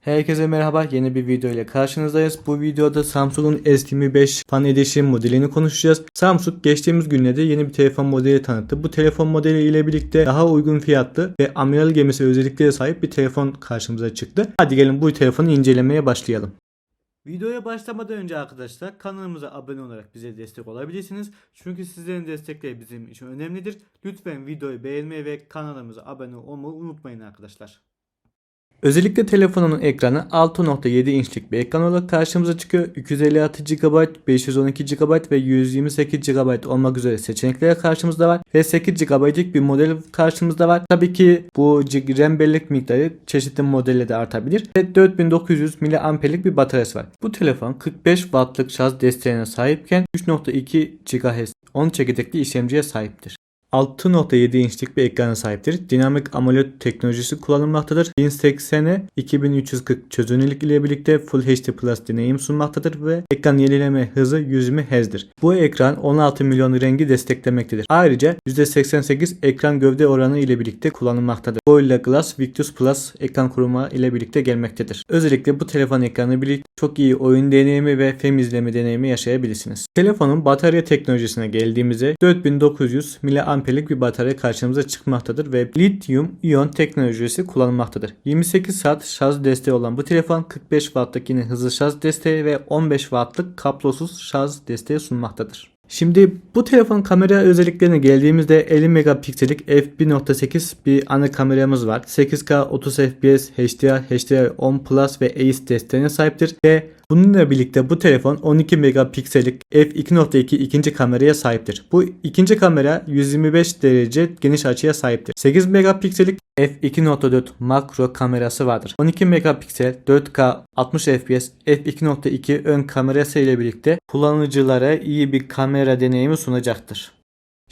Herkese merhaba yeni bir video ile karşınızdayız. Bu videoda Samsung'un S25 Fan Edition modelini konuşacağız. Samsung geçtiğimiz günlerde yeni bir telefon modeli tanıttı. Bu telefon modeli ile birlikte daha uygun fiyatlı ve amiral gemisi özelliklere sahip bir telefon karşımıza çıktı. Hadi gelin bu telefonu incelemeye başlayalım. Videoya başlamadan önce arkadaşlar kanalımıza abone olarak bize destek olabilirsiniz. Çünkü sizlerin destekleri bizim için önemlidir. Lütfen videoyu beğenmeyi ve kanalımıza abone olmayı unutmayın arkadaşlar. Özellikle telefonun ekranı 6.7 inçlik bir ekran olarak karşımıza çıkıyor. 256 GB, 512 GB ve 128 GB olmak üzere seçenekler karşımızda var. Ve 8 GB'lik bir model karşımızda var. Tabii ki bu RAM bellek miktarı çeşitli modellerde artabilir. Ve 4900 mAh'lik bir bataryası var. Bu telefon 45 Watt'lık şarj desteğine sahipken 3.2 GHz 10 çekirdekli işlemciye sahiptir. 6.7 inçlik bir ekrana sahiptir. Dinamik AMOLED teknolojisi kullanılmaktadır. 1080'e 2340 çözünürlük ile birlikte Full HD Plus deneyim sunmaktadır ve ekran yenileme hızı 120 Hz'dir. Bu ekran 16 milyon rengi desteklemektedir. Ayrıca %88 ekran gövde oranı ile birlikte kullanılmaktadır. Gorilla Glass Victus Plus ekran koruma ile birlikte gelmektedir. Özellikle bu telefon ekranı birlikte çok iyi oyun deneyimi ve film izleme deneyimi yaşayabilirsiniz. Telefonun batarya teknolojisine geldiğimizde 4900 mAh'lik bir batarya karşımıza çıkmaktadır ve lityum iyon teknolojisi kullanılmaktadır. 28 saat şarj desteği olan bu telefon 45 Watt'lık yine hızlı şarj desteği ve 15 Watt'lık kablosuz şarj desteği sunmaktadır. Şimdi bu telefon kamera özelliklerine geldiğimizde 50 megapiksellik f1.8 bir ana kameramız var. 8K 30 fps HDR, HDR10 Plus ve AIS desteğine sahiptir ve Bununla birlikte bu telefon 12 megapiksellik f2.2 ikinci kameraya sahiptir. Bu ikinci kamera 125 derece geniş açıya sahiptir. 8 megapiksellik f2.4 makro kamerası vardır. 12 megapiksel 4K 60 fps f2.2 ön kamerası ile birlikte kullanıcılara iyi bir kamera deneyimi sunacaktır.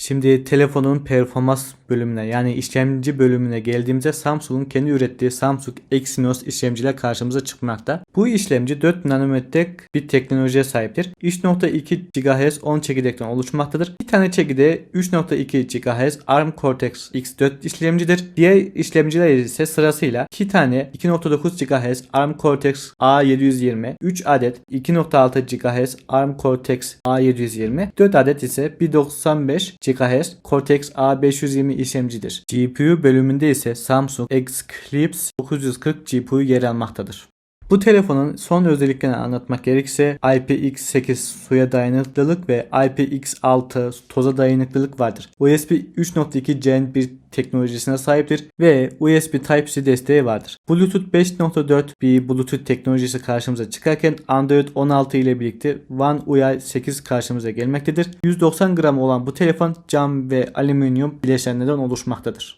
Şimdi telefonun performans bölümüne yani işlemci bölümüne geldiğimizde Samsung'un kendi ürettiği Samsung Exynos işlemciler karşımıza çıkmakta. Bu işlemci 4 nanometre bir teknolojiye sahiptir. 3.2 GHz 10 çekirdekten oluşmaktadır. Bir tane çekirdeği 3.2 GHz ARM Cortex X4 işlemcidir. Diğer işlemciler ise sırasıyla 2 tane 2.9 GHz ARM Cortex A720, 3 adet 2.6 GHz ARM Cortex A720, 4 adet ise 1.95 GHz Cortex A520 işlemcidir. GPU bölümünde ise Samsung Eclipse 940 GPU yer almaktadır. Bu telefonun son özelliklerini anlatmak gerekirse IPX8 suya dayanıklılık ve IPX6 toza dayanıklılık vardır. USB 3.2 Gen 1 teknolojisine sahiptir ve USB Type-C desteği vardır. Bluetooth 5.4 bir Bluetooth teknolojisi karşımıza çıkarken Android 16 ile birlikte One UI 8 karşımıza gelmektedir. 190 gram olan bu telefon cam ve alüminyum bileşenlerden oluşmaktadır.